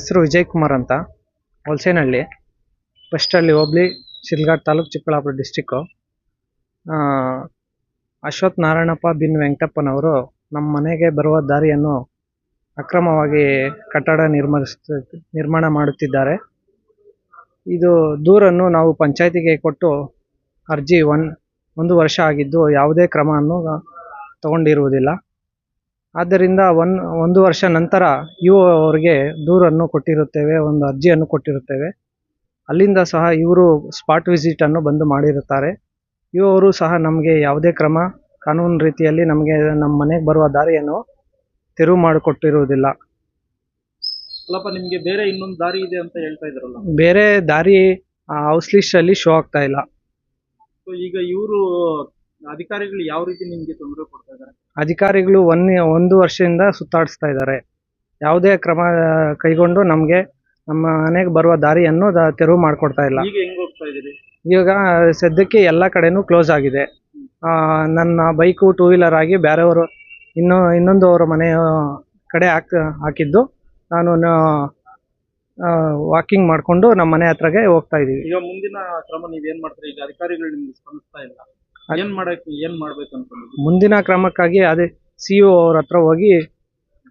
ಹೆಸರು ವಿಜಯ್ ಕುಮಾರ್ ಅಂತ, ಹೊಲ್ಸೇನಹಳ್ಳಿ. ಫಸ್ಟಲ್ಲಿ ಹೋಬ್ಳಿ, ಶಿಲ್ಘಾಟ್ ತಾಲೂಕು ಚಿಕ್ಕಬಳ್ಳಾಪುರ ಡಿಸ್ಟಿಕ್ಕು ಅಶ್ವಥ್ ನಾರಾಯಣಪ್ಪ ಬಿನ್ ವೆಂಕಟಪ್ಪನವರು ನಮ್ಮ ಮನೆಗೆ ಬರುವ ದಾರಿಯನ್ನು ಅಕ್ರಮವಾಗಿ ಕಟ್ಟಡ ನಿರ್ಮಿಸ್ ನಿರ್ಮಾಣ ಮಾಡುತ್ತಿದ್ದಾರೆ. ಇದು ದೂರನ್ನು ನಾವು ಪಂಚಾಯತಿಗೆ ಕೊಟ್ಟು ಅರ್ಜಿ ಒನ್, ಒಂದು ವರ್ಷ ಆಗಿದ್ದು ಯಾವುದೇ ಕ್ರಮವನ್ನು ತಗೊಂಡಿರುವುದಿಲ್ಲ. ಆದ್ದರಿಂದ ಒನ್ ಒಂದು ವರ್ಷ ನಂತರ ಇ ಒ ಅವರಿಗೆ ದೂರನ್ನು ಕೊಟ್ಟಿರುತ್ತೇವೆ ಒಂದು ಅರ್ಜಿಯನ್ನು ಕೊಟ್ಟಿರುತ್ತೇವೆ. ಅಲ್ಲಿಂದ ಸಹ ಇವರು ಸ್ಪಾಟ್ ವಿಸಿಟನ್ನು ಬಂದು ಮಾಡಿರುತ್ತಾರೆ. ಇವರು ಸಹ ನಮಗೆ ಯಾವುದೇ ಕ್ರಮ ಕಾನೂನು ರೀತಿಯಲ್ಲಿ ನಮಗೆ ನಮ್ಮ ಮನೆಗೆ ಬರುವ ದಾರಿಯನ್ನು ತೆರವು ಮಾಡಿಕೊಟ್ಟಿರುವುದಿಲ್ಲ. ಅಲ್ಲಪ್ಪ ನಿಮಗೆ ಬೇರೆ ಇನ್ನೊಂದು ದಾರಿ ಇದೆ ಅಂತ ಹೇಳ್ತಾ ಇದ್ರಲ್ಲ? ಬೇರೆ ದಾರಿ ಹೌಸ್ ಲಿಸ್ಟಲ್ಲಿ ಶೋ ಆಗ್ತಾ ಇಲ್ಲ. ಸೊ ಈಗ ಇವರು ಅಧಿಕಾರಿಗಳು ಯಾವ ರೀತಿ ನಿಮಗೆ ತೊಂದರೆ ಕೊಡ್ತಾ ಇದ್ದಾರೆ? ಅಧಿಕಾರಿಗಳು ಒನ್ ಒಂದು ವರ್ಷದಿಂದ ಸುತ್ತಾಡಿಸ್ತಾ ಇದ್ದಾರೆ. ಯಾವುದೇ ಕ್ರಮ ಕೈಗೊಂಡು ನಮಗೆ ನಮ್ಮ ಮನೆಗೆ ಬರುವ ದಾರಿಯನ್ನು ದ- ತೆರವು ಮಾಡಿಕೊಡ್ತಾ ಇಲ್ಲ. ಈಗ ಹೆಂಗ್ ಹೋಗ್ತಾ ಇದೀರಿ ಈಗ ಸದ್ಯಕ್ಕೆ ಎಲ್ಲ ಕಡೆನೂ ಕ್ಲೋಸ್ ಆಗಿದೆ. ಆ, ನನ್ನ ಬೈಕು ಟೂ ವೀಲರ್ ಆಗಿ ಬೇರೆಯವರು ಇನ್ನು ಇನ್ನೊಂದು ಅವರ ಮನೆಯ ಕಡೆ ಹಾಕ್ ಹಾಕಿದ್ದು. ನಾನು ವಾಕಿಂಗ್ ಮಾಡಿಕೊಂಡು ನಮ್ಮ ಮನೆ ಹತ್ರಗೆ ಹೋಗ್ತಾ ಇದ್ದೀವಿ. ಈಗ ಮುಂದಿನ ಕ್ರಮ ನೀವ್ ಏನ್ ಮಾಡ್ತೀರಿ? ಈಗ ಅಧಿಕಾರಿಗಳು ನಿಮ್ಗೆ ಸ್ಪಂದಿಸ್ತಾ ಇಲ್ಲ. ಏನ್ ಮಾಡಕ್ ಏನ್ ಮಾಡ್ಬೇಕು ಅಂತ ಮುಂದಿನ ಕ್ರಮಕ್ಕಾಗಿ ಅದೇ ಸಿ ಒ ಅವ್ರ ಹತ್ರ ಹೋಗಿ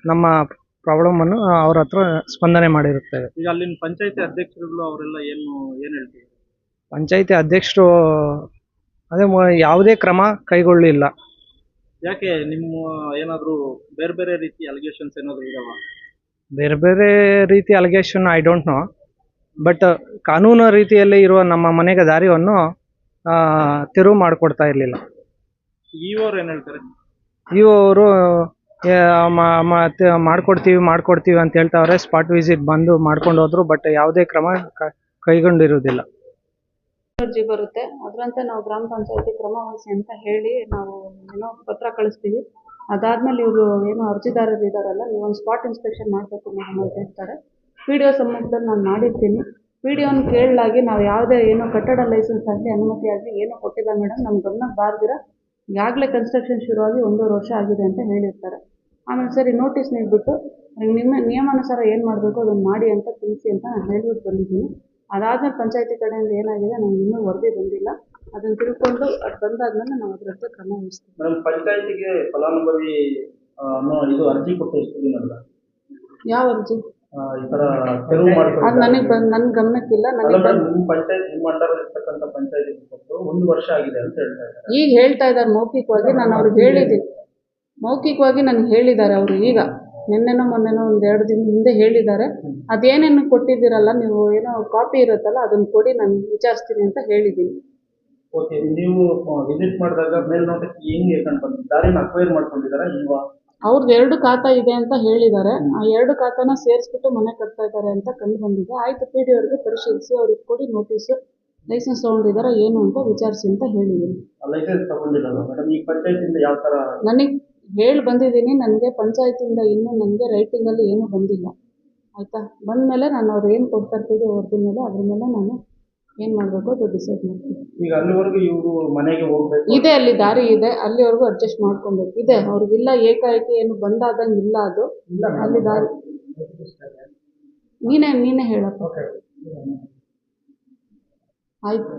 ನಮ್ಮ ಪ್ರಾಬ್ಲಮನ್ನು ಅವ್ರ ಹತ್ರ ಸ್ಪಂದನೆ ಮಾಡಿರುತ್ತೇವೆ. ಈಗ ಅಲ್ಲಿನ ಪಂಚಾಯತಿ ಅಧ್ಯಕ್ಷರುಗಳು ಅವರೆಲ್ಲ ಏನು ಏನ್ ಹೇಳ್ತೀವಿ ಪಂಚಾಯಿತಿ ಅಧ್ಯಕ್ಷರು ಅದೇ ಮ- ಯಾವುದೇ ಕ್ರಮ ಕೈಗೊಳ್ಳಲಿಲ್ಲ ಯಾಕೆ ನಿಮ್ಮ ಏನಾದ್ರು ಬೇರೆ ಬೇರೆ ರೀತಿ ಅಲಿಗೇಷನ್ಸ್ ಏನಾದ್ರು ಇದಾವ? ಬೇರೆ ಬೇರೆ ರೀತಿ allegation I don't know but ಕಾನೂನು ರೀತಿಯಲ್ಲಿ ಇರುವ ನಮ್ಮ ಮನೆಗೆ ದಾರಿಯನ್ನು ತೆರವು ಮಾಡಿಕೊಡ್ತಾ ಇರಲಿಲ್ಲ. ಇವರು ಏನ್ ಹೇಳ್ತಾರೆ? ಇವು ಅವರು ಮಾಡ್ಕೊಡ್ತೀವಿ ಮಾಡ್ಕೊಡ್ತೀವಿ ಅಂತ ಹೇಳ್ತಾವ್ರೆ. ಸ್ಪಾಟ್ ವಿಸಿಟ್ ಬಂದು ಮಾಡ್ಕೊಂಡು ಹೋದ್ರು ಬಟ್ ಯಾವುದೇ ಕ್ರಮ ಕೈಗೊಂಡಿರುವುದಿಲ್ಲ. ಅರ್ಜಿ ಬರುತ್ತೆ. ಅದರಂತೆ ನಾವು ಗ್ರಾಮ ಪಂಚಾಯತಿ ಕ್ರಮ ವಹಿಸಿ ಅಂತ ಹೇಳಿ ನಾವು ಏನೋ ಪತ್ರ ಕಳಿಸ್ತೀವಿ. ಅದಾದ್ಮೇಲೆ ಇವರು ಏನೋ ಅರ್ಜಿದಾರರು ಇದಾರಲ್ಲ ನೀವು ಒಂದು ಸ್ಪಾಟ್ ಇನ್ಸ್ಪೆಕ್ಷನ್ ಮಾಡಬೇಕು ಮೇಡಮ್ ಅಂತ ಹೇಳ್ತಾರೆ. ಪಿ ಡಿ ಒ ಸಮ್ಮುಖದಲ್ಲಿ ನಾನು ಮಾಡಿರ್ತೀನಿ. ಒನ್ ಕೇಳಲಾಗಿ ನಾವು ಯಾವುದೇ ಏನು ಕಟ್ಟಡ ಲೈಸೆನ್ಸ್ ಆಗಲಿ ಅನುಮತಿ ಆಗಲಿ ಏನೂ ಕೊಟ್ಟಿಲ್ಲ ಮೇಡಮ್ ನಮ್ಮ ಗಮನಕ್ಕೆ ಬಾರ್ದಿರ. ಈಗಾಗಲೇ ಕನ್ಸ್ಟ್ರಕ್ಷನ್ ಶುರುವಾಗಿ ಒಂದೂವರೆ ವರ್ಷ ಆಗಿದೆ ಅಂತ ಹೇಳಿರ್ತಾರೆ. ಆಮೇಲೆ ಸರಿ ನೋಟಿಸ್ ನೀಡಿಬಿಟ್ಟು ನಿಮ್ಮ ನಿಯಮಾನುಸಾರ ಏನು ಮಾಡಬೇಕು ಅದನ್ನು ಮಾಡಿ ಅಂತ ತಿಳಿಸಿ ಅಂತ ನಾನು ಹೇಳ್ಬಿಟ್ಟು ಬಂದಿದ್ದೀನಿ. ಅದಾದಮೇಲೆ ಪಂಚಾಯತಿ ಕಡೆಯಿಂದ ಏನಾಗಿದೆ ನಮ್ಗೆ ಇನ್ನೂ ವರದಿ ಬಂದಿಲ್ಲ. ಅದನ್ನು ತಿಳ್ಕೊಂಡು ಅದು ಬಂದಾದ್ಮೇಲೆ ನಾವು ಅದ್ರ ಹತ್ರ ಕ್ರಮ ವಹಿಸ್ತೀವಿ. ಮೇಡಮ್ ಪಂಚಾಯತಿಗೆ ಫಲಾನುಭವಿ ಅನ್ನೋ ಇದು ಅರ್ಜಿ ಕೊಟ್ಟು ಎಷ್ಟು ದಿನ ಯಾವ ಅರ್ಜಿ? ಈ ತರ ತೆರವು ಅದು ನನಗೆ ಬಂದು ನನ್ನ ಗಮನಕ್ಕಿಲ್ಲ ನನಗೆ ಬಂದು ನಿಮ್ಮ ಪಂಚಾಯತ್ ನಿಮ್ಮ ಅಂಡರ್ ಇರ್ತಕ್ಕಂಥ ಪಂಚಾಯತಿ ಕೊಟ್ಟು ಒಂದು ವರ್ಷ ಆಗಿದೆ ಅಂತ ಹೇಳ್ತಾ ಇದ್ದಾರೆ. ಈಗ ಹೇಳ್ತಾ ಇದ್ದಾರೆ ಮೌಖಿಕವಾಗಿ ನಾನು ಅವ್ರಿಗೆ ಹೇಳಿದ್ದೀನಿ ಮೌಖಿಕವಾಗಿ ನನಗೆ ಹೇಳಿದ್ದಾರೆ ಅವರು ಈಗ. ನಿನ್ನೆನೋ ಮೊನ್ನೆನೋ ಒಂದು ಎರಡು ದಿನ ಹಿಂದೆ ಹೇಳಿದ್ದಾರೆ. ಅದೇನೇನು ಕೊಟ್ಟಿದ್ದೀರಲ್ಲ ನೀವು ಏನೋ ಕಾಪಿ ಇರುತ್ತಲ್ಲ ಅದನ್ನು ಕೊಡಿ ನಾನು ವಿಚಾರಿಸ್ತೀನಿ ಅಂತ ಹೇಳಿದ್ದೀನಿ. ಓಕೆ ನೀವು ವಿಸಿಟ್ ಮಾಡಿದಾಗ ಮೇಲ್ನೋಟಕ್ಕೆ ಹೆಂಗೆ ಕಂಡು ಬಂದಿದ್ದಾರೆ ದಾರಿನ ಅಕ್ವೈರ್ ಮಾಡ್ಕೊಂಡಿದ್ದಾರೆ ಇಲ್ವಾ? ಅವ್ರದ್ದು ಎರಡು ಖಾತಾ ಇದೆ ಅಂತ ಹೇಳಿದ್ದಾರೆ. ಆ ಎರಡು ಖಾತಾನ ಸೇರಿಸ್ಬಿಟ್ಟು ಮನೆ ಕಟ್ತಾ ಇದ್ದಾರೆ ಅಂತ ಕಂಡು ಬಂದಿದೆ. ಆಯ್ತು ಪಿ ಡಿ ಅವ್ರಿಗೆ ಪರಿಶೀಲಿಸಿ ಅವ್ರಿಗೆ ಕೊಡಿ ನೋಟಿಸ್ ಲೈಸೆನ್ಸ್ ತೊಗೊಂಡಿದ್ದಾರಾ ಏನು ಅಂತ ವಿಚಾರಿಸಿ ಅಂತ ಹೇಳಿದ್ದೀನಿ. ಲೈಸೆನ್ಸ್ ತಗೊಂಡಿರಲ್ಲ ಮೇಡಮ್ ಈ ಪಂಚಾಯತಿಂದ ಯಾವ ತರ? ನನಗೆ ಹೇಳಿ ಬಂದಿದ್ದೀನಿ. ನನಗೆ ಪಂಚಾಯತಿಯಿಂದ ಇನ್ನೂ ನನಗೆ ರೈಟಿಂಗಲ್ಲಿ ಏನೂ ಬಂದಿಲ್ಲ. ಆಯಿತಾ? ಬಂದಮೇಲೆ ನಾನು ಅವ್ರು ಏನು ಕೊಡ್ತಾರೆ ಪಿ ಡಿ ಅವ್ರದ್ದು ಮೇಲೆ ಅದ್ರ ಮೇಲೆ ನಾನು ಏನು ಮಾಡಬೇಕು? ಅದು ಡಿಸೈಡ್ ಮಾಡ್ತೀವಿ ಈಗ ಅಲ್ಲಿವರೆಗೂ ಇವರು ಮನೆಗೆ ಹೋಗ್ಬೇಕು? ಇದೆ ಅಲ್ಲಿ ದಾರಿ ಇದೆ. ಅಲ್ಲಿವರೆಗೂ ಅಡ್ಜಸ್ಟ್ ಮಾಡ್ಕೊಬೇಕು. ಇದೆ ಅವ್ರಿಗಿಲ್ಲ ಏಕಾಏಕಿ ಏನು ಬಂದಾದಂಗೆ ಇಲ್ಲ ಅದು ಅಲ್ಲಿ ದಾರಿ ನೀನೇ ನೀನೇ ಹೇಳಪ್ಪ. ಆಯ್ತು.